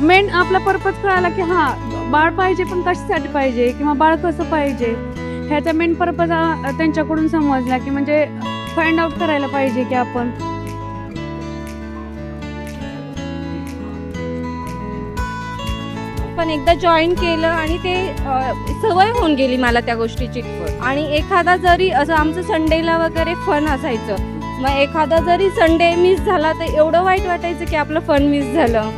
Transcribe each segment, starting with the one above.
Main आपला purpose कळाला की हा बाळ पाहिजे पण कशासाठी पाहिजे? किंवा बाळ कसं पाहिजे? ह्याचा मेन पर्पज त्यांच्याकडून समजला की म्हणजे फाइंड आउट करायला पाहिजे की आपण. पण एकदा जॉईन केलं आणि ते सवय होऊन गेली मला त्या गोष्टीची. आणि एखादा जरी असं आमचं संडेला वगैरे फन असायचं मग एखादा जरी संडे मिस झाला तर एवढं वाईट वाटायचं की आपलं फन मिस झालं.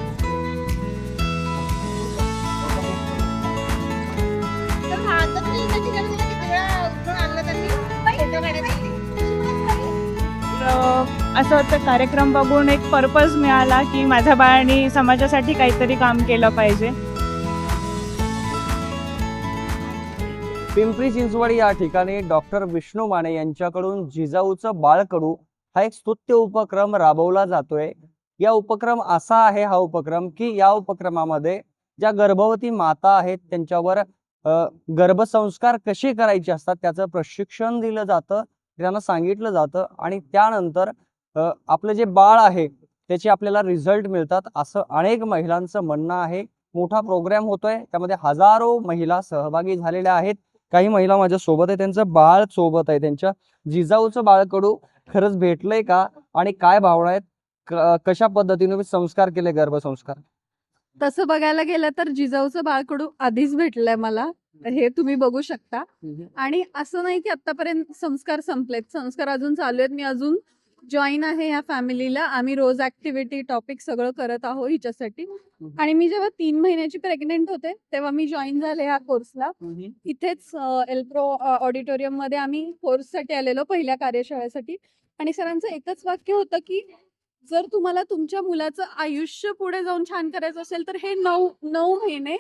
असं होतं कार्यक्रम बघून एक पर्पज मिळाला की माझ्या बाळाने समाजासाठी काहीतरी काम केलं पाहिजे. पिंपरी चिंचवड या ठिकाणी डॉक्टर विष्णू माने यांच्याकडून जिजाऊचं बाळकडू हा एक स्तुत्य उपक्रम राबवला जातोय. या उपक्रम असा आहे हा उपक्रम की या उपक्रमामध्ये ज्या गर्भवती माता आहेत त्यांच्यावर गर्भसंस्कार कसे करायचे असतात त्याचं प्रशिक्षण दिलं जातं. त्यांना सांगितलं जातं आणि त्यानंतर आपलं जे बाळ आहे त्याचे आपल्याला रिझल्ट मिळतात असं अनेक महिलांचं म्हणणं आहे. मोठा प्रोग्राम होतोय. त्यामध्ये हजारो महिला सहभागी झालेल्या आहेत. काही महिला माझ्या सोबत आहे त्यांचं बाळ सोबत आहे. त्यांच्या जिजाऊचं बाळकडू खरंच भेटलंय का? आणि काय भावना आहेत? कशा पद्धतीने संस्कार केले गर्भसंस्कार? तसं बघायला गेलं तर जिजाऊचं बाळकडू आधीच भेटलंय मला. हे तुम्ही बघू शकता. आणि असं नाही की आतापर्यंत संस्कार संपलेत. संस्कार अजून चालू आहेत. मी अजून जॉईन आहे या फॅमिलीला आम्ही रोज ऍक्टिव्हिटी टॉपिक सगळं करत आहोत हिच्यासाठी. आणि मी जेव्हा तीन महिन्याची प्रेग्नेंट होते तेव्हा मी जॉईन झाले या कोर्सला इथेच एल्प्रो ऑडिटोरियममध्ये आम्ही कोर्ससाठी आलेलो पहिल्या कार्यशाळेसाठी. आणि सरांचं एकच वाक्य होतं की जर तुम्हाला तुमच्या मुलाचं आयुष्य पुढे जाऊन छान करायचं असेल तर हे नऊ नऊ महिने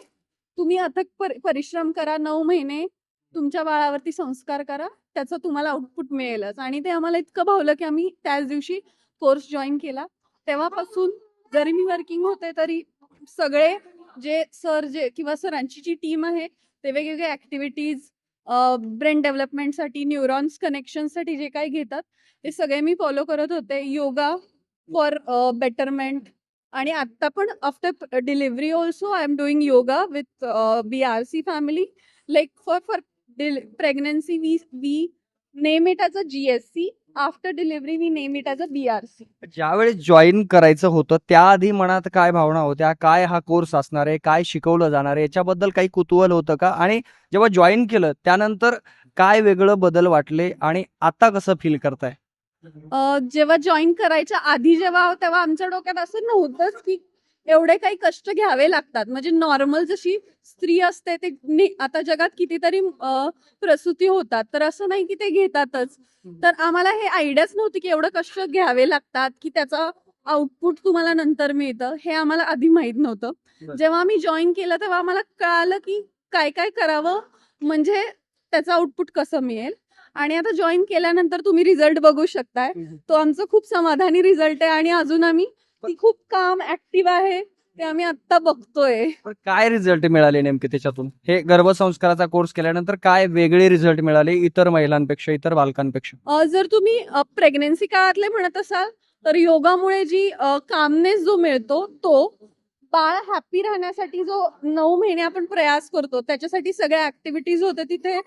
तुम्ही अथक परिश्रम करा नऊ महिने तुमच्या बाळावरती संस्कार करा त्याचं तुम्हाला आउटपुट मिळेलच. आणि ते आम्हाला इतकं भावलं की आम्ही त्याच दिवशी कोर्स जॉईन केला. तेव्हापासून जरी मी वर्किंग होते तरी सगळे जे सर जे किंवा सरांची जी टीम आहे ते वेगवेगळे ऍक्टिव्हिटीज ब्रेन डेव्हलपमेंटसाठी न्यूरॉन्स कनेक्शनसाठी जे काही घेतात ते सगळे मी फॉलो करत होते. योगा फॉर बेटरमेंट आणि आता पण after delivery also I am doing yoga with B R C family like for for pregnancy we we name it as a G S C after delivery we name it as a B R C ज्यावेळेस join करायचं होतं त्याआधी मनात काय भावना होत्या? काय हा course असणार आहे? काय शिकवलं जाणार आहे? याच्याबद्दल काही कुतूहल होतं का? आणि जेव्हा जॉईन केलं त्यानंतर काय वेगळं बदल वाटले? आणि आता कसं फील करताय? जेव्हा जॉईन करायच्या आधी जेव्हा तेव्हा आमच्या डोक्यात असं नव्हतंच की एवढे काही कष्ट घ्यावे लागतात. म्हणजे नॉर्मल जशी स्त्री असते ते आता जगात कितीतरी प्रसूती होतात. तर असं नाही की ते घेतातच. तर आम्हाला हे आयडियाच नव्हती की एवढं कष्ट घ्यावे लागतात की त्याचा आउटपुट तुम्हाला नंतर मिळतं. हे आम्हाला आधी माहीत नव्हतं. जेव्हा आम्ही जॉईन केलं तेव्हा आम्हाला कळालं की काय काय करावं म्हणजे त्याचं आउटपुट कसं मिळेल. आणि आता जॉईन केल्यानंतर तुम्ही रिझल्ट बघू शकताय. तो आमचा खूप समाधानी रिझल्ट आहे आणि अजून आम्ही ती खूप काम ऍक्टिव्ह आहे ते आम्ही आता बघतोय. काय रिझल्ट मिळाले नेमके त्याच्यातून? हे गर्भसंस्काराचा कोर्स केल्यानंतर काय वेगळे रिझल्ट मिळाले इतर महिलांपेक्षा इतर बालकांपेक्षा? जर तुम्ही प्रेग्नेन्सी काळातले म्हणत असाल तर योगामुळे जी कामनेस जो मिळतो तो बाळ हॅपी राहण्यासाठी जो नऊ महिने आपण प्रयास करतो त्याच्यासाठी सगळ्या ऍक्टिव्हिटीज होते तिथे.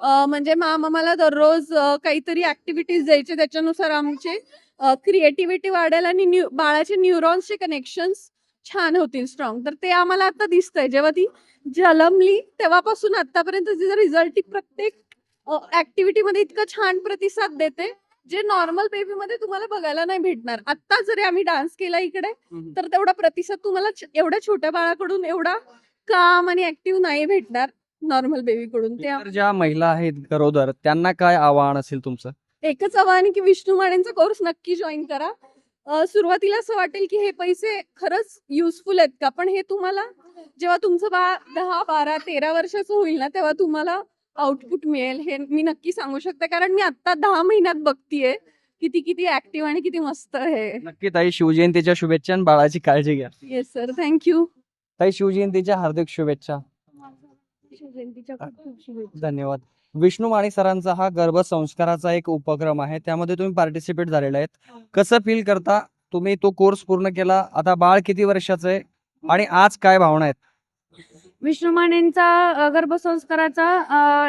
म्हणजे माम आम्हाला दररोज काहीतरी ऍक्टिव्हिटीज द्यायचे त्याच्यानुसार आमचे क्रिएटिव्हिटी वाढेल आणि न्यू बाळाचे न्यूरॉन्सचे कनेक्शन्स छान होतील स्ट्रॉंग तर ते आम्हाला आता दिसतंय. जेव्हा ती जलमली तेव्हापासून आतापर्यंत तिचा रिझल्ट ती प्रत्येक ऍक्टिव्हिटी मध्ये इतका छान प्रतिसाद देते. जे नॉर्मल बेबी मध्ये तुम्हाला बघायला नाही भेटणार. आता जरी आम्ही डान्स केला इकडे तर तेवढा प्रतिसाद तुम्हाला एवढ्या छोट्या बाळाकडून एवढा काम आणि ऍक्टिव्ह नाही भेटणार नॉर्मल बेबीकडून ते इतर ज्या महिला आहेत गरोदर त्यांना काय आव्हान असेल तुमचं? एकच आव्हान की विष्णू मानेंचा कोर्स नक्की जॉईन करा. सुरुवातीला असं वाटेल की हे पैसे खरंच युजफुल आहेत का? पण हे तुम्हाला जेव्हा तुमचं बाळ दहा बारा तेरा वर्षाचं होईल ना तेव्हा तुम्हाला आउटपुट मिळेल हे मी नक्की सांगू शकते. कारण मी आता दहा महिन्यात बघतीये किती किती ऍक्टिव्ह आणि किती मस्त आहे. नक्की ताई शिवजयंतीच्या शुभेच्छा आणि बाळाची काळजी घ्या. येस सर थँक्यू ताई शिवजयंतीच्या हार्दिक शुभेच्छा. धन्यवाद. विष्णू माणी सरांचा हा गर्भसंस्काराचा एक उपक्रम आहे. त्यामध्ये तुम्ही पार्टिसिपेट झालेला आहेत. कसं फील करता? तुम्ही तो कोर्स पूर्ण केला. आता बाळ किती वर्षाचं आहे? आणि आज काय भावना आहेत? विष्णू मानेंचा गर्भसंस्काराचा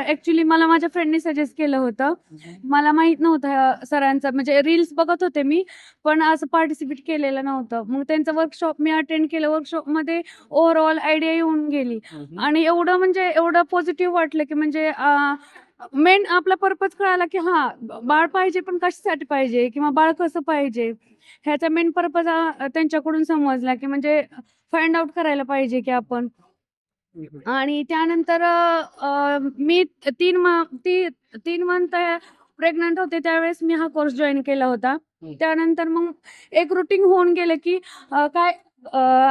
ऍक्च्युली मला माझ्या फ्रेंडने सजेस्ट केलं होतं. मला माहीत नव्हतं सरांचं. म्हणजे रील्स बघत होते मी पण असं पार्टिसिपेट केलेलं नव्हतं. मग त्यांचं वर्कशॉप मी अटेंड केलं वर्कशॉपमध्ये ओव्हरऑल आयडिया येऊन गेली. आणि एवढं म्हणजे एवढं पॉझिटिव्ह वाटलं की म्हणजे मेन आपला पर्पज कळाला की हा बाळ पाहिजे पण कशासाठी पाहिजे? किंवा बाळ कसं पाहिजे? ह्याचा मेन पर्पज त्यांच्याकडून समजला की म्हणजे फाइंड आउट करायला पाहिजे की आपण. आणि त्यानंतर मी तीन ती तीन मंथ प्रेग्नंट होते त्यावेळेस मी हा कोर्स जॉईन केला होता. त्यानंतर मग एक रुटीन होऊन गेलं की काय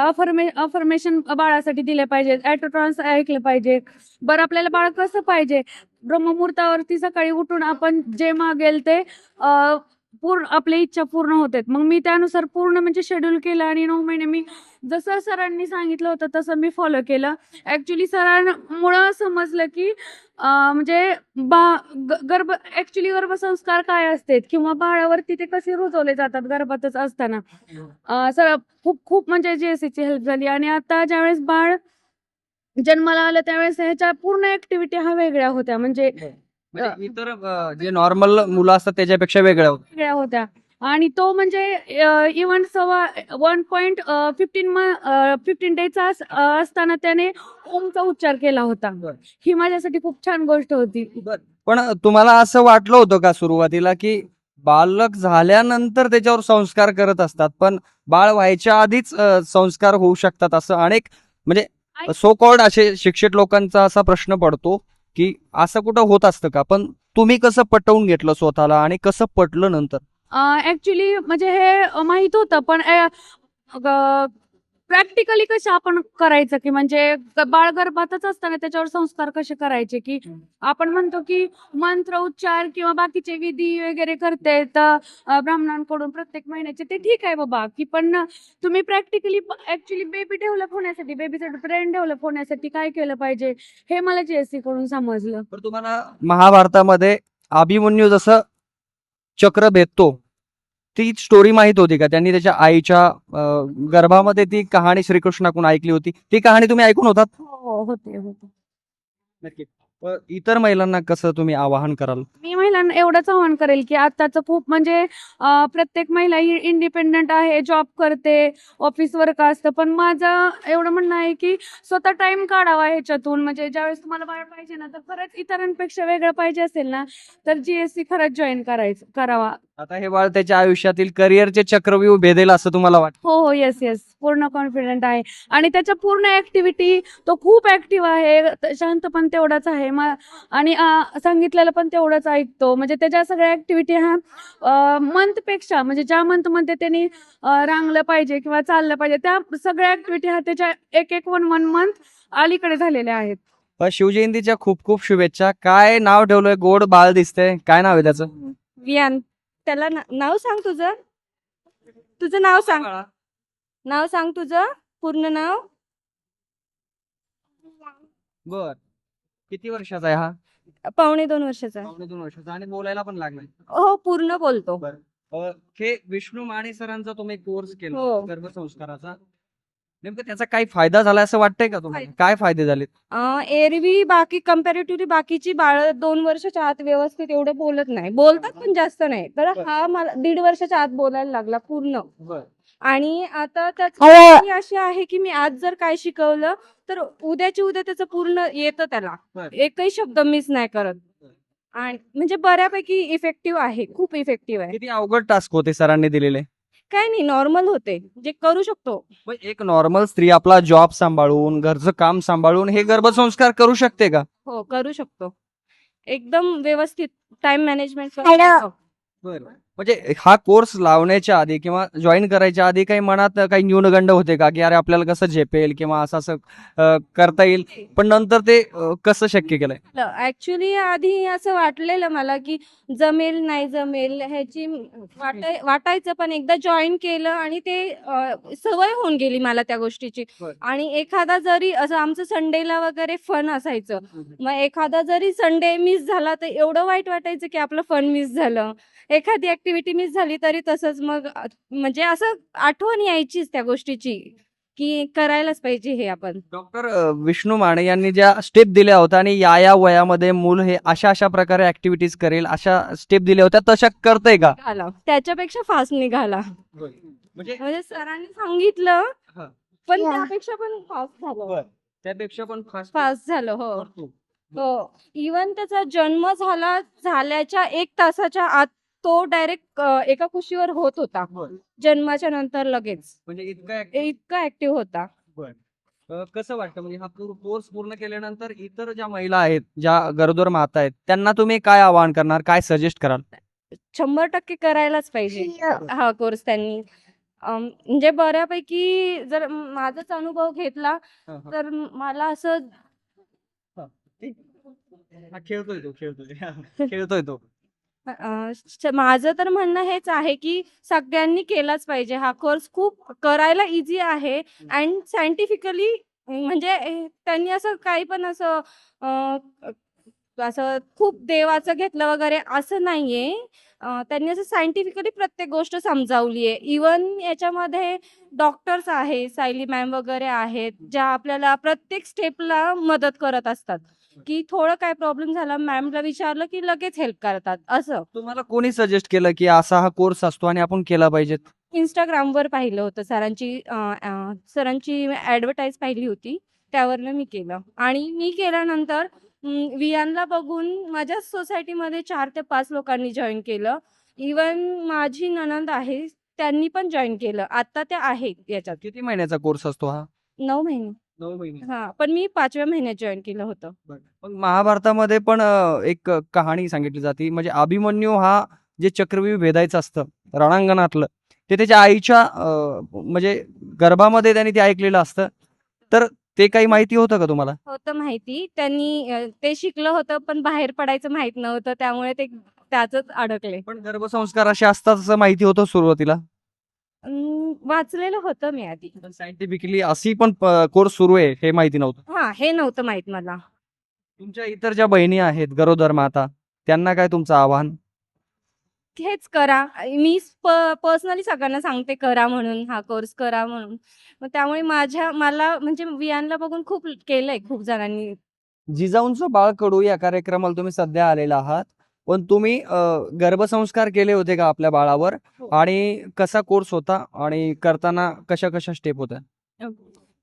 अफर्मे अफर्मेशन बाळासाठी दिले पाहिजे ॲटोट्रॉन्स ऐकलं पाहिजे. बरं आपल्याला बाळ कसं पाहिजे? ब्रह्ममुहूर्तावरती सकाळी उठून आपण जे मागेल ते पूर्ण आपली इच्छा पूर्ण होते मग मी त्यानुसार पूर्ण म्हणजे शेड्यूल केलं आणि नऊ महिने मी जसं सरांनी सांगितलं होतं तसं मी फॉलो केलं. ऍक्च्युली सरांमुळं समजलं की म्हणजे बा गर्भ ऍक्च्युली गर्भसंस्कार काय असतात किंवा बाळावरती ते कसे रुजवले जातात गर्भातच असताना. सर खूप खूप म्हणजे जेएससीची हेल्प झाली आणि आता ज्यावेळेस बाळ जन्माला आलं त्यावेळेस ह्याच्या पूर्ण ऍक्टिव्हिटी हा वेगळ्या होत्या. म्हणजे हो. म्हणजे इतर जे नॉर्मल मुलं असतात त्याच्यापेक्षा वेगळ्या होत्या. वेगळ्या होत्या. आणि तो म्हणजे इव्हन सव्वा वन पॉईंट फिफ्टीन फिफ्टीन डेचा असताना त्याने ओमचा उच्चार केला होता. ही माझ्यासाठी खूप छान गोष्ट होती. पण तुम्हाला असं वाटलं होतं का सुरुवातीला की बालक झाल्यानंतर त्याच्यावर संस्कार करत असतात पण बाळ व्हायच्या आधीच संस्कार होऊ शकतात असं अनेक म्हणजे सो कॉल्ड असे शिक्षित लोकांचा असा प्रश्न पडतो. की असं कुठं होत असतं का? पण तुम्ही कसं पटवून घेतलं स्वतःला आणि कसं पटलं नंतर? ऍक्च्युली म्हणजे हे माहीत होतं पण प्रॅक्टिकली कसं आपण करायचं? की म्हणजे बाळ गर्भातच असताना त्याच्यावर संस्कार कसे करायचे? की आपण म्हणतो की मंत्र उच्चार किंवा बाकीचे विधी वगैरे करते तर ब्राह्मणांकडून प्रत्येक महिन्याचे ते ठीक आहे बाबा. की पण तुम्ही प्रॅक्टिकली ऍक्च्युली बेबी डेव्हलप होण्यासाठी बेबीचं ब्रेन डेव्हलप होण्यासाठी काय केलं पाहिजे? हे मला जीएससी कडून समजलं. तुम्हाला महाभारतामध्ये अभिमन्यू जसं चक्र भेदतो ती स्टोरी माहीत होती का? त्यांनी त्याच्या आईच्या गर्भामध्ये ती कहाणी श्रीकृष्णाकडून ऐकली होती. ती कहाणी तुम्ही ऐकून होतात? हो होते होते. नक्की. इतर महिलांना कसं तुम्ही आवाहन कराल? मी महिलांना एवढंच आवाहन करेल की आताचं खूप म्हणजे अं, प्रत्येक महिला ही इंडिपेंडंट आहे जॉब करते ऑफिस वर्क असतं. पण माझं एवढं म्हणणं आहे की स्वतः टाइम काढावा ह्याच्यातून. म्हणजे ज्यावेळेस तुम्हाला बाळ पाहिजे ना तर खरंच इतरांपेक्षा वेगळं पाहिजे असेल ना तर जीएससी खरंच जॉईन करायचं करावा. आता हे बाळ त्याच्या आयुष्यातील करिअरचे चक्रव्यूह भेदेल असं तुम्हाला वाटतं? हो हो येस येस पूर्ण कॉन्फिडंट आहे. आणि त्याच्या पूर्ण ऍक्टिव्हिटी तो खूप ऍक्टिव्ह आहे. शांत पण तेवढाच आहे. मा- आणि अं, सांगितलेलं पण तेवढंच ऐकतो. म्हणजे त्याच्या सगळ्या ऍक्टिव्हिटी हा मंथपेक्षा म्हणजे ज्या मंथमध्ये त्यांनी अं, रांगलं पाहिजे किंवा चाललं पाहिजे त्या सगळ्या ऍक्टिव्हिटी हा त्याच्या एक एक वन वन मंथ अलीकडे झालेल्या आहेत. अ, शिवजयंतीच्या खूप खूप शुभेच्छा. काय नाव ठेवलंय? गोड बाळ दिसतंय. काय नाव आहे त्याचं? वियान त्याला ना- नाव सांग तुझं. तुझं नाव सांग. नाव सांग तुझं. पूर्ण नाव. बर. किती वर्षाचा आहे हा? पावणे दोन वर्षाचा आहे. पावणे दोन वर्षाचा आणि बोलायला पण लागलाय. हो पूर्ण बोलतो. अ, हे विष्णू माने सरांचा तुम्ही कोर्स केला हो. गर्भसंस्काराचा. नेमकं त्याचा काही फायदा झाला असं वाटतंय का तुम्हाला? फायदा. काय फायदे झालेत? अं, एरवी बाकी कम्पॅरेटिव्हली बाकीची बाळ दोन वर्षाच्या आत व्यवस्थित एवढं बोलत नाही. बोलतात पण जास्त नाही. तर बरं. हा मला दीड वर्षाच्या आत बोलायला लागला पूर्ण. आणि आता त्याची अशी आहे की मी आज जर काय शिकवलं तर उद्याची उद्या त्याचं पूर्ण येतं त्याला. बरं. एकही शब्द मिस नाही करत. आणि म्हणजे बऱ्यापैकी इफेक्टिव्ह आहे. खूप इफेक्टिव्ह आहे. किती अवघड टास्क होते सरांनी दिलेले? काय नाही नॉर्मल होते. जे करू शकतो. एक नॉर्मल स्त्री आपला जॉब सांभाळून घरचं काम सांभाळून हे गर्भसंस्कार करू शकते का? हो करू शकतो. एकदम व्यवस्थित टाइम मॅनेजमेंट म्हणजे हा कोर्स लावण्याच्या आधी किंवा जॉईन करायच्या आधी काही मनात काही न्यूनगंड होते का? की अरे आपल्याला कसं झेपेल किंवा असं असं करता येईल? पण नंतर ते कसं शक्य केलंय? ऍक्च्युली आधी असं वाटलेलं मला की जमेल नाही जमेल ह्याची वाटाय वाटायचं पण एकदा जॉईन केलं आणि ते सवय होऊन गेली मला त्या गोष्टीची. आणि एखादा जरी असं आमचं संडेला वगैरे फन असायचं मग एखादा जरी संडे मिस झाला तर एवढं वाईट वाटायचं की आपलं फन मिस झालं. एखादी ऍक्टिव्हिटी मिस झाली तरी तसंच मग म्हणजे असं आठवण यायचीच त्या गोष्टीची की करायलाच पाहिजे हे आपण. डॉक्टर विष्णू माने यांनी ज्या स्टेप दिल्या होत्या आणि या या वयामध्ये मूल हे अशा अशा प्रकारे ऍक्टिव्हिटीज करेल अशा स्टेप दिल्या होत्या तशा करतंय का? निघाला. त्याच्यापेक्षा फास्ट निघाला. म्हणजे म्हणजे सरांनी सांगितलं हा. पण त्यापेक्षा पण फास्ट झालं. त्यापेक्षा पण फास्ट फास्ट झालं हो. हो. इवन त्याचा जन्म झाला झाल्याच्या एक तासाच्या आत तो डायरेक्ट एका कुशीवर होत होता. जन्माच्या नंतर लगेच. म्हणजे इतकं active- इतका ऍक्टिव्ह होता. अ, कसं वाटतं? म्हणजे हा कोर्स पूर्ण केल्यानंतर इतर ज्या महिला आहेत ज्या गरोदर माता आहेत त्यांना तुम्ही काय आवाहन करणार? काय सजेस्ट कराल? शंभर टक्के करायलाच पाहिजे. हा कोर्स त्यांनी. अम, म्हणजे बऱ्यापैकी जर माझाच अनुभव घेतला तर मला असं हा, खेळतोय तो खेळतोय. खेळतोय तो. माझं तर म्हणणं हेच आहे की सगळ्यांनी केलाच पाहिजे. हा कोर्स खूप करायला इझी आहे अँड सायंटिफिकली म्हणजे त्यांनी असं काही पण असं असं खूप देवाचं घेतलं वगैरे असं नाहीये. त्यांनी असं सायंटिफिकली प्रत्येक गोष्ट समजावली आहे. इवन याच्यामध्ये डॉक्टर्स आहे सायली मॅम वगैरे आहेत ज्या आपल्याला प्रत्येक स्टेपला मदत करत असतात. की थोडं काय प्रॉब्लेम झाला मॅमला विचारलं की लगेच हेल्प करतात असं. तुम्हाला कोणी सजेस्ट केलं की असा हा कोर्स असतो आणि आपण केला पाहिजे इंस्टाग्रामवर पाहिलं होतं सरांची अं, अं, सरांची ऍडव्हर्टाईज पाहिली होती त्यावरनं मी केलं. आणि मी केल्यानंतर वियानला बघून माझ्या सोसायटीमध्ये चार ते पाच लोकांनी जॉईन केलं. इवन माझी ननंद आहे त्यांनी पण जॉईन केलं. आता त्या आहेत याच्यात. किती महिन्याचा कोर्स असतो हा? नऊ महिने. नऊ महिने. हा पण मी पाचव्या महिन्यात जॉईन केलं होतं. मग महाभारतामध्ये पण अ, एक कहाणी सांगितली जाते. म्हणजे अभिमन्यू हा जे चक्रव्यूह भेदायचं असतं रणांगणातलं ते त्याच्या आईच्या अ, म्हणजे गर्भामध्ये त्यांनी ते ऐकलेलं असतं. तर ते काही माहिती होतं का तुम्हाला? होतं माहिती. त्यांनी अं, ते शिकलं होतं पण बाहेर पडायचं माहीत नव्हतं. त्यामुळे ते त्याच अडकले. पण गर्भसंस्कार असे असतात असं माहिती होतं सुरुवातीला? वाचलेलं होतं मी आधी. सायंटिफिकली अशी पण कोर्स सुरू आहे हे माहिती नव्हतं? हा हे नव्हतं माहीत मला. तुमच्या इतर ज्या बहिणी आहेत गरोदर माता त्यांना काय तुमचं आव्हान? हेच करा. मी पर्सनली सगळ्यांना सांगते करा म्हणून हा कोर्स करा म्हणून. मग त्यामुळे माझ्या मला म्हणजे वियानला बघून खूप केलंय खूप जणांनी. जिजाऊंचं बाळकडू या कार्यक्रमाला तुम्ही सध्या आलेला आहात. पण तुम्ही गर्भसंस्कार केले होते का आपल्या बाळावर? हो. आणि कसा कोर्स होता? आणि करताना कशा कशा स्टेप होत्या?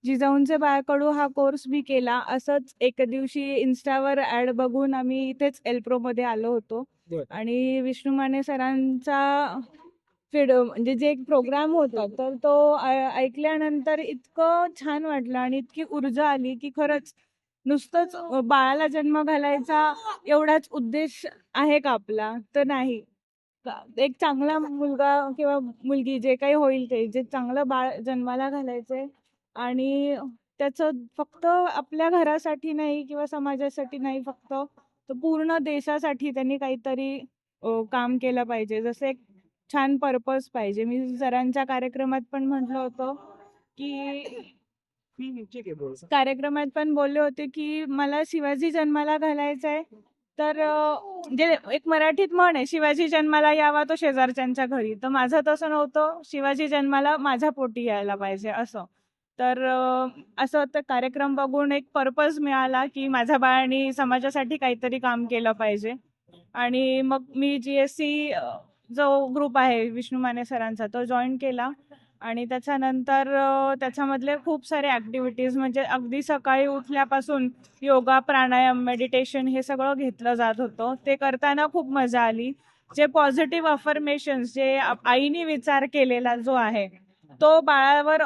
जिजाऊंचे बाळकडू हा कोर्स मी केला. असंच एक दिवशी इन्स्टावर ऍड बघून आम्ही इथेच एल्प्रो मध्ये आलो होतो. आणि विष्णू माने सरांचा फिड म्हणजे जे एक प्रोग्राम होता तर तो ऐकल्यानंतर इतकं छान वाटलं आणि इतकी ऊर्जा आली की खरंच नुसतंच अ, बाळाला जन्म घालायचा एवढाच उद्देश आहे का आपला? तर नाही. एक चांगला मुलगा किंवा मुलगी जे काही होईल ते जे चांगलं बाळ जन्माला घालायचंय आणि त्याचं फक्त आपल्या घरासाठी नाही किंवा समाजासाठी नाही फक्त तर पूर्ण देशासाठी त्यांनी काहीतरी काम केलं पाहिजे. जसं एक छान पर्पज पाहिजे. मी सरांच्या कार्यक्रमात पण म्हटलं होतं की कार्यक्रमात पण बोलले होते की मला शिवाजी जन्माला घालायचा आहे. तर जे म्हणजे एक मराठीत म्हण आहे शिवाजी जन्माला यावा तो शेजारच्यांच्या घरी. तर माझं तसं नव्हतं. शिवाजी जन्माला माझ्या पोटी यायला पाहिजे असं. तर असं तर कार्यक्रम बघून एक पर्पज मिळाला की माझ्या बाळाने समाजासाठी काहीतरी काम केलं पाहिजे. आणि मग मी जी एस सी जो ग्रुप आहे विष्णू माने सरांचा तो जॉईन केला. आणि त्याच्यानंतर त्याच्यामधले खूप सारे ॲक्टिव्हिटीज म्हणजे अगदी सकाळी उठल्यापासून योगा प्राणायाम मेडिटेशन हे सगळं घेतलं जात होतं. ते करताना खूप मजा आली. जे पॉझिटिव्ह अफर्मेशन्स जे आईने विचार केलेला जो आहे तो बाळावर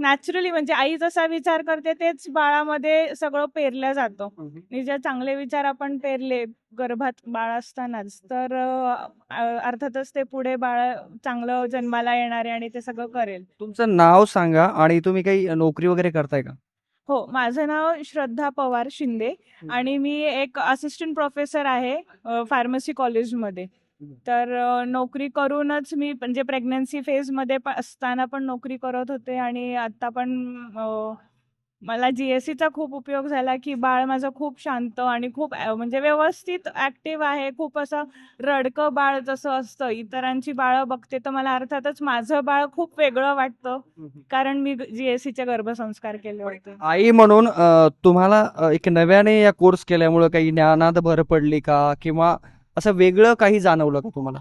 नॅचरली म्हणजे आई जसा विचार करते तेच बाळामध्ये सगळं पेरलं जातं. आणि जे चांगले विचार आपण पेरले गर्भात बाळ असतानाच तर अर्थातच ते पुढे बाळ चांगलं जन्माला येणार आहे आणि ते सगळं करेल. तुमचं नाव सांगा आणि तुम्ही काही नोकरी वगैरे करताय का? हो माझं नाव श्रद्धा पवार शिंदे आणि मी एक असिस्टंट प्रोफेसर आहे फार्मसी कॉलेजमध्ये तर नोकरी करूनच मी म्हणजे प्रेग्नन्सी फेजमध्ये प- असताना पण नोकरी करत होते आणि आता पण मला जीएससीचा खूप उपयोग झाला की बाळ माझं खूप शांत आणि खूप म्हणजे व्यवस्थित ऍक्टिव्ह आहे. खूप असं रडकं बाळ जसं असतं इतरांची बाळं बघते तर मला अर्थातच माझं बाळ खूप वेगळं वाटतं कारण मी जीएससीचे गर्भसंस्कार केले होते. आई म्हणून तुम्हाला एक नव्याने या कोर्स केल्यामुळे काही ज्ञानात भर पडली का? किंवा असं वेगळं काही जाणवलं का तुम्हाला?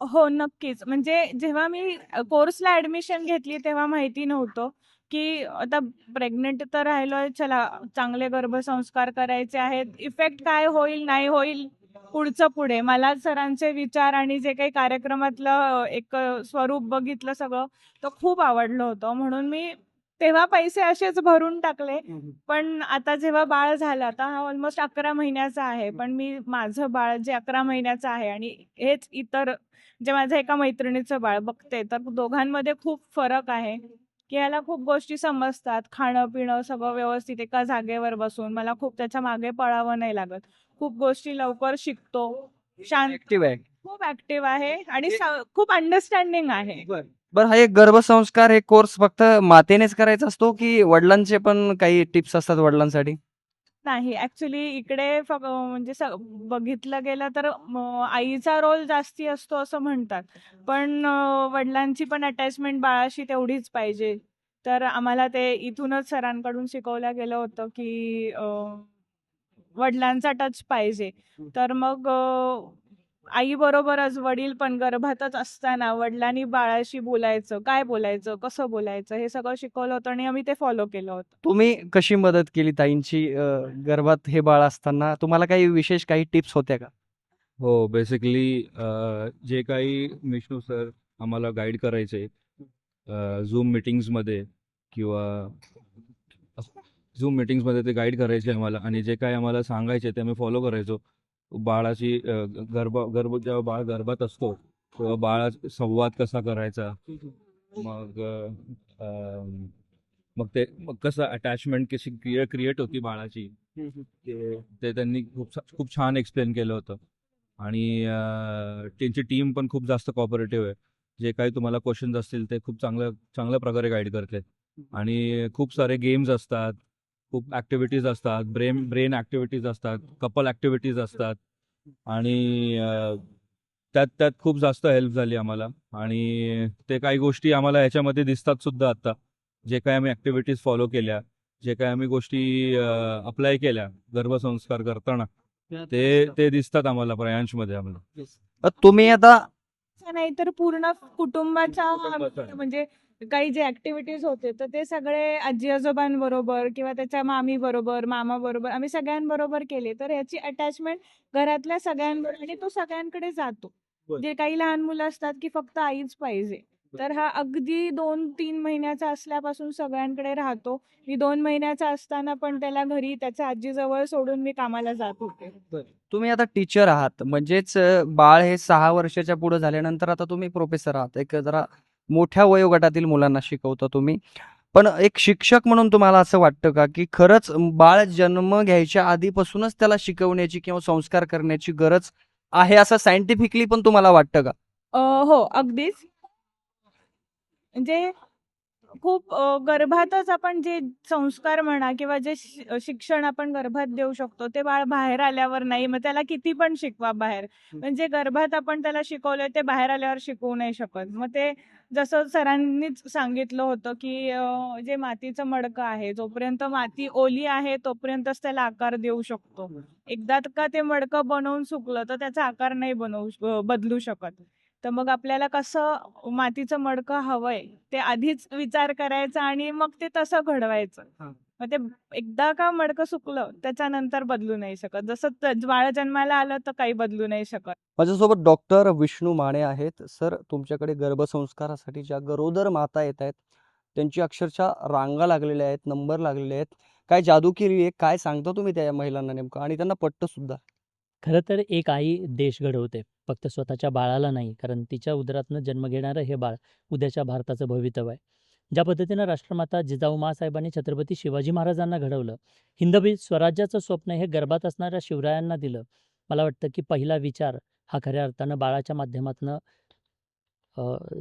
हो नक्कीच. म्हणजे जेव्हा मी कोर्सला ऍडमिशन घेतली तेव्हा माहिती नव्हतं की आता प्रेग्नेंट तर राहिलोय चला चांगले गर्भसंस्कार करायचे आहेत. इफेक्ट काय होईल नाही होईल पुढचं पुढे. मला सरांचे विचार आणि जे काही कार्यक्रमातलं एक स्वरूप बघितलं सगळं तर खूप आवडलं होतं. म्हणून मी तेव्हा पैसे असेच भरून टाकले. पण आता जेव्हा बाळ झालं आता हा ऑलमोस्ट अकरा महिन्याचा आहे. पण मी माझं बाळ जे अकरा महिन्याचं आहे आणि हेच इतर जे माझ्या एका मैत्रिणीचं बाळ बघते तर दोघांमध्ये खूप फरक आहे. की याला खूप गोष्टी समजतात. खाणं पिणं सगळं व्यवस्थित एका जागेवर बसून. मला खूप त्याच्यामागे पळावं नाही लागत. खूप गोष्टी लवकर शिकतो. शांत खूप ऍक्टिव्ह आहे आणि स- खूप अंडरस्टँडिंग आहे. बरं हा एक गर्भसंस्कार हे कोर्स फक्त मातेनेच करायचा असतो की वडिलांचे पण काही टिप्स असतात वडिलांसाठी? नाही ऍक्च्युली इकडे फक- म्हणजे स- बघितलं गेलं तर म, आईचा रोल जास्ती असतो असं म्हणतात. पण वडिलांची पण अटॅचमेंट बाळाशी तेवढीच पाहिजे. तर आम्हाला ते इथूनच सरांकडून शिकवलं गेलं होतं की वडिलांचा टच पाहिजे. तर मग आई बरोबरच वडील पण गर्भातच असताना वडिलांनी बाळाशी बोलायचं काय बोलायचं कसं बोलायचं हे सगळं शिकवलं होतं आणि आम्ही ते फॉलो केलं होतं. तुम्ही कशी मदत केली ताईंची अ, गर्भात हे बाळ असताना? तुम्हाला काही विशेष काही टिप्स होत्या का? हो बेसिकली जे काही विष्णू सर आम्हाला गाईड करायचे झूम मिटिंग्समध्ये किंवा झूम मिटिंग्समध्ये ते गाईड करायचे आम्हाला आणि जे काही आम्हाला सांगायचे ते आम्ही फॉलो करायचो. बाळाची गर्भ गर्भ जेव्हा बाळ गर्भात असतो तेव्हा बाळा संवाद कसा करायचा? मग मग ते मग कसं अटॅचमेंट कशी क्रिएट क्रिएट होती बाळाची? ते त्यांनी खूप खूप छान एक्सप्लेन केलं होतं. आणि त्यांची टीम पण खूप जास्त कॉपरेटिव्ह आहे. जे काही तुम्हाला क्वेश्चन्स असतील ते खूप चांगल्या चांगल्या प्रकारे गाईड करते. आणि खूप सारे गेम्स असतात. खूप ॲक्टिव्हिटीज असतात. ब्रेन ब्रेन ॲक्टिव्हिटीज असतात. कपल ॲक्टिव्हिटीज असतात. आणि त्यात त्यात खूप जास्त हेल्प झाली आम्हाला. आणि ते काही गोष्टी आम्हाला याच्यामध्ये दिसतात सुद्धा आता. जे काही आम्ही ॲक्टिव्हिटीज फॉलो केल्या जे काही आम्ही गोष्टी अप्लाय केल्या गर्भसंस्कार करताना ते ते दिसतात आम्हाला प्रयांशमध्ये आम्हाला. तुम्ही आता नाही तर पूर्ण कुटुंबाच्या कुटुंबाचा. म्हणजे काही जे ऍक्टिव्हिटीज होते तर ते सगळे आजी आजोबांबरोबर किंवा त्याच्या मामी बरोबर मामा बरोबर आम्ही सगळ्यांबरोबर केले. तर याची अटॅचमेंट घरातल्या सगळ्यांबरोबर आणि तो सगळ्यांकडे जातो. जे काही लहान मुलं असतात की फक्त आईच पाहिजे. तर हा अगदी दोन तीन महिन्याचा असल्यापासून सगळ्यांकडे राहतो. मी दोन महिन्याचा असताना पण त्याला घरी त्याच्या आजीजवळ सोडून मी कामाला जात होते. तुम्ही आता टीचर आहात. म्हणजेच बाळ हे सहा वर्षाच्या पुढे झाल्यानंतर आता तुम्ही प्रोफेसर आहात. एक जरा मोठ्या वयोगटातील मुलांना शिकवता तुम्ही. पण एक शिक्षक म्हणून तुम्हाला असं वाटतं का की खरंच बाळ जन्म घ्यायच्या आधीपासूनच त्याला शिकवण्याची किंवा संस्कार करण्याची गरज आहे असं सायंटिफिकली पण तुम्हाला वाटतं का? हो अगदीच. म्हणजे खूप गर्भातच आपण जे संस्कार म्हणा किंवा जे शिक्षण आपण गर्भात देऊ शकतो ते बाळ बाहेर आल्यावर नाही मग त्याला किती पण शिकवा बाहेर. म्हणजे गर्भात आपण त्याला शिकवलंय ते बाहेर आल्यावर शिकवू नाही शकत. मग ते जसं सरांनीच सांगितलं होतं की जे मातीचं मडकं आहे जोपर्यंत माती ओली आहे तोपर्यंतच त्याला आकार देऊ शकतो. एकदा का ते मडकं बनवून सुकलं तर त्याचा आकार नाही बनवू श- बदलू शकत. तर मग आपल्याला कसं मातीचं मडकं हवंय ते आधीच विचार करायचा आणि मग ते तसं घडवायचं. मग ते एकदा का मडकं सुकलं त्याच्यानंतर बदलू नाही शकत. जसं बाळ जन्माला आलं तर काही बदलू नाही शकत. माझ्यासोबत डॉक्टर विष्णू माने आहेत. सर तुमच्याकडे गर्भसंस्कारासाठी ज्या गरोदर माता येत आहेत त्यांची अक्षरशः रांगा लागलेल्या आहेत नंबर लागलेले आहेत. काय जादू केली आहे? काय सांगता तुम्ही त्या महिलांना नेमकं? आणि त्यांना पटतं सुद्धा. खरं तर एक आई देश घडवते. फक्त स्वतःच्या बाळाला नाही कारण तिच्या उदरातनं जन्म घेणारं हे बाळ उद्याच्या भारताचं भवितव्य आहे. ज्या पद्धतीनं राष्ट्रमाता जिजाऊ मासाहेबांनी छत्रपती शिवाजी महाराजांना घडवलं हिंदवी स्वराज्याचं स्वप्न हे गर्भात असणाऱ्या शिवरायांना दिलं. मला वाटतं की पहिला विचार हा खऱ्या अर्थानं बाळाच्या माध्यमातनं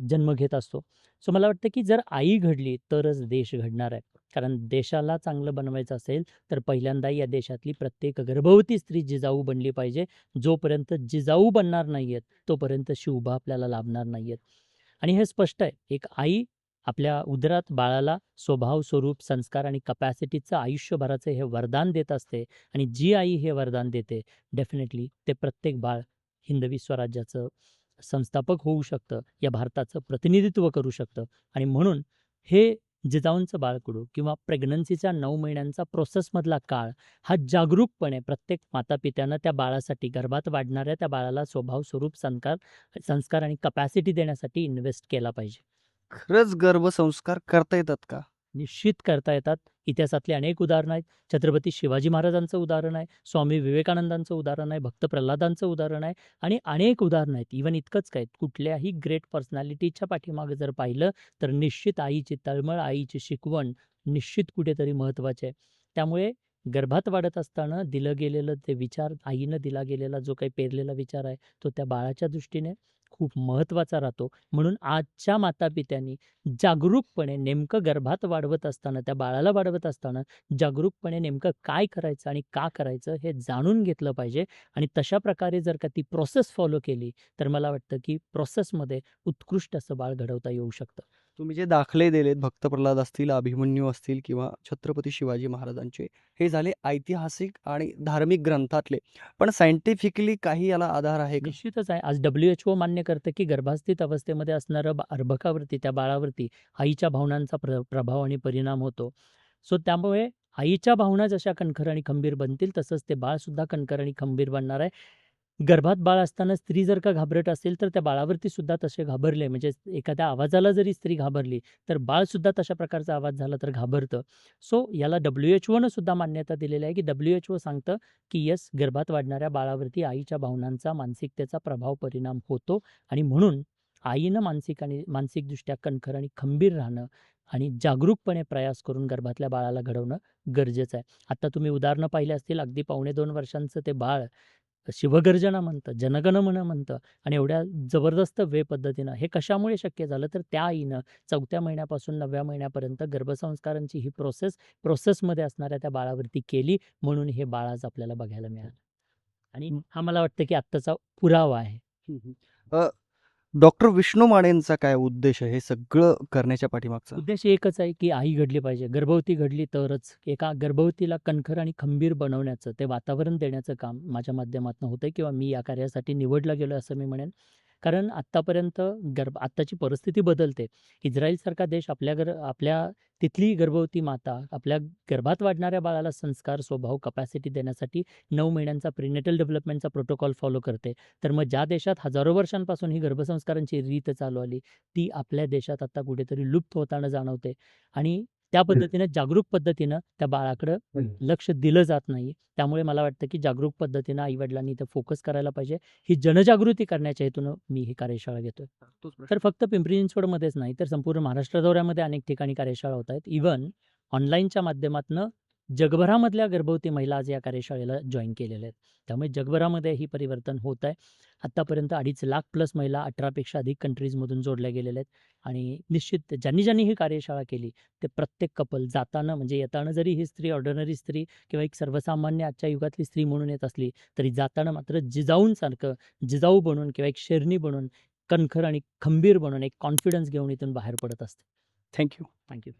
जन्म घेत असतो. सो मला वाटतं की जर आई घडली तरच देश घडणार आहे. कारण देशाला चांगलं बनवायचं असेल तर पहिल्यांदा या देशातली प्रत्येक गर्भवती स्त्री जिजाऊ बनली पाहिजे. जोपर्यंत जिजाऊ बनणार नाही आहेत तोपर्यंत शिवभा आपल्याला लाभणार नाही आहेत आणि हे स्पष्ट आहे. एक आई आपल्या उदरात बाळाला स्वभाव स्वरूप संस्कार आणि कपॅसिटीचं आयुष्यभराचं हे वरदान देत असते आणि जी आई हे वरदान देते डेफिनेटली ते प्रत्येक बाळ हिंदवी स्वराज्याचं संस्थापक होऊ शकतं या भारताचं प्रतिनिधित्व करू शकतं आणि म्हणून हे जिजाऊंचं बाळकडू किंवा प्रेग्नन्सीच्या नऊ महिन्यांचा प्रोसेसमधला काळ हा जागरूकपणे प्रत्येक मातापित्यानं त्या बाळासाठी गर्भात वाढणाऱ्या त्या बाळाला स्वभाव स्वरूप संस्कार संस्कार आणि कपॅसिटी देण्यासाठी इन्व्हेस्ट केला पाहिजे. खरंच गर्भसंस्कार करता येतात का? निश्चित करता येतात. इतिहासातली अनेक उदाहरणं आहेत. छत्रपती शिवाजी महाराजांचं उदाहरण आहे. स्वामी विवेकानंदांचं उदाहरण आहे. भक्त प्रल्हादांचं उदाहरण आहे. आणि अनेक उदाहरणं आहेत. इवन इतकंच काय कुठल्याही ग्रेट पर्सनॅलिटीच्या पाठीमागे जर पाहिलं तर निश्चित आईची तळमळ आईची शिकवण निश्चित कुठेतरी महत्त्वाचे आहे. त्यामुळे गर्भात वाढत असताना दिलं गेलेलं ते विचार आईनं दिला गेलेला जो काही पेरलेला विचार आहे तो त्या बाळाच्या दृष्टीने खूप महत्त्वाचा राहतो. म्हणून आजच्या मातापित्यांनी जागरूकपणे नेमकं गर्भात वाढवत असताना त्या बाळाला वाढवत असताना जागरूकपणे नेमकं काय करायचं आणि का करायचं हे जाणून घेतलं पाहिजे आणि तशा प्रकारे जर का ती प्रोसेस फॉलो केली तर मला वाटतं की प्रोसेसमध्ये उत्कृष्ट असं बाळ घडवता येऊ शकतं. तुम्ही जे दाखले दिलेत भक्त प्रल्हाद असतील अभिमन्यू असतील किंवा छत्रपती शिवाजी महाराजांचे हे झाले ऐतिहासिक आणि धार्मिक ग्रंथातले. पण सायंटिफिकली काही याला आधार आहे निश्चितच आहे. आज डब्ल्यू एच ओ मान्य करतं की गर्भास्थित अवस्थेमध्ये असणारं अर्भकावरती त्या बाळावरती आईच्या भावनांचा प्र प्रभाव आणि परिणाम होतो. सो त्यामुळे आईच्या भावना जशा कणखर आणि खंबीर बनतील तसंच ते बाळसुद्धा कणखर आणि खंबीर बनणार आहे. गर्भात बाळ असताना स्त्री जर का घाबरट असेल तर त्या बाळावरती सुद्धा तसे घाबरले. म्हणजे एखाद्या आवाजाला जरी स्त्री घाबरली तर बाळसुद्धा तशा प्रकारचा आवाज झाला तर घाबरतं. सो याला डब्ल्यू एच ओनं सुद्धा मान्यता दिलेली आहे की डब्ल्यू एच ओ सांगतं की यस गर्भात वाढणाऱ्या बाळावरती आईच्या भावनांचा मानसिकतेचा प्रभाव परिणाम होतो. आणि म्हणून आईनं मानसिक आणि मानसिकदृष्ट्या कणखर आणि खंबीर राहणं आणि जागरूकपणे प्रयास करून गर्भातल्या बाळाला घडवणं गरजेचं आहे. आता तुम्ही उदाहरणं पाहिले असतील अगदी पावणे दोन वर्षांचं ते बाळ शिवगर्जना म्हणतं जनगण म्हण म्हणतं आणि एवढ्या जबरदस्त वे पद्धतीनं हे कशामुळे शक्य झालं? तर त्या आईनं चौथ्या महिन्यापासून नवव्या महिन्यापर्यंत गर्भसंस्कारांची ही प्रोसेस प्रोसेसमध्ये असणाऱ्या त्या बाळावरती केली म्हणून हे बाळ आज आपल्याला बघायला मिळालं. आणि हा. मला वाटतं की आत्ताचा पुरावा आहे. डॉक्टर विष्णू मानेंचा काय उद्देश आहे? हे सगळं करण्याच्या पाठीमागचा? उद्देश एकच आहे की आई घडली पाहिजे. गर्भवती घडली तरच एका गर्भवतीला कणखर आणि खंबीर बनवण्याचं ते वातावरण देण्याचं काम माझ्या माध्यमातून होतं किंवा मी या कार्यासाठी निवडला गेलो असं मी म्हणेन. कारण आत्तापर्यंत गर्भ आत्ताची परिस्थिती बदलते. इस्रायलसारखा देश आपल्या गर आपल्या तिथली गर्भवती माता आपल्या गर्भात वाढणाऱ्या बाळाला संस्कार स्वभाव कपॅसिटी देण्यासाठी नऊ महिन्यांचा प्रिनेटल डेव्हलपमेंटचा प्रोटोकॉल फॉलो करते. तर मग ज्या देशात हजारो वर्षांपासून ही गर्भसंस्कारांची रीत चालू आली ती आपल्या देशात आता कुठेतरी लुप्त होताना जाणवते. आणि त्या पद्धतीनं जागरूक पद्धतीनं त्या बाळाकडं लक्ष दिलं जात नाही त्यामुळे मला वाटतं की जागरूक पद्धतीनं आईवडिलांनी इथं फोकस करायला पाहिजे. ही जनजागृती करण्याच्या हेतूनं मी ही कार्यशाळा घेतोय. तर फक्त पिंपरी चिंचवडमध्येच नाही तर संपूर्ण महाराष्ट्र दौऱ्यामध्ये अनेक ठिकाणी कार्यशाळा होत आहेत. इवन ऑनलाईनच्या माध्यमातून जगभरामधल्या गर्भवती महिला आज या कार्यशाळेला जॉईन केलेल्या आहेत. त्यामुळे जगभरामध्ये ही परिवर्तन होत आहे. आत्तापर्यंत अडीच लाख प्लस महिला अठरापेक्षा अधिक कंट्रीजमधून जोडल्या गेलेल्या आहेत. आणि निश्चित ज्यांनी ज्यांनी ही कार्यशाळा केली ते प्रत्येक कपल जाताना म्हणजे येताना जरी ही स्त्री ऑर्डिनरी स्त्री किंवा एक सर्वसामान्य आजच्या युगातली स्त्री म्हणून येत असली तरी जाताना मात्र जिजाऊंसारखं जिजाऊ बनून किंवा एक शेरणी बनून कणखर आणि खंबीर बनून एक कॉन्फिडन्स घेऊन इथून बाहेर पडत असते. Thank you thank you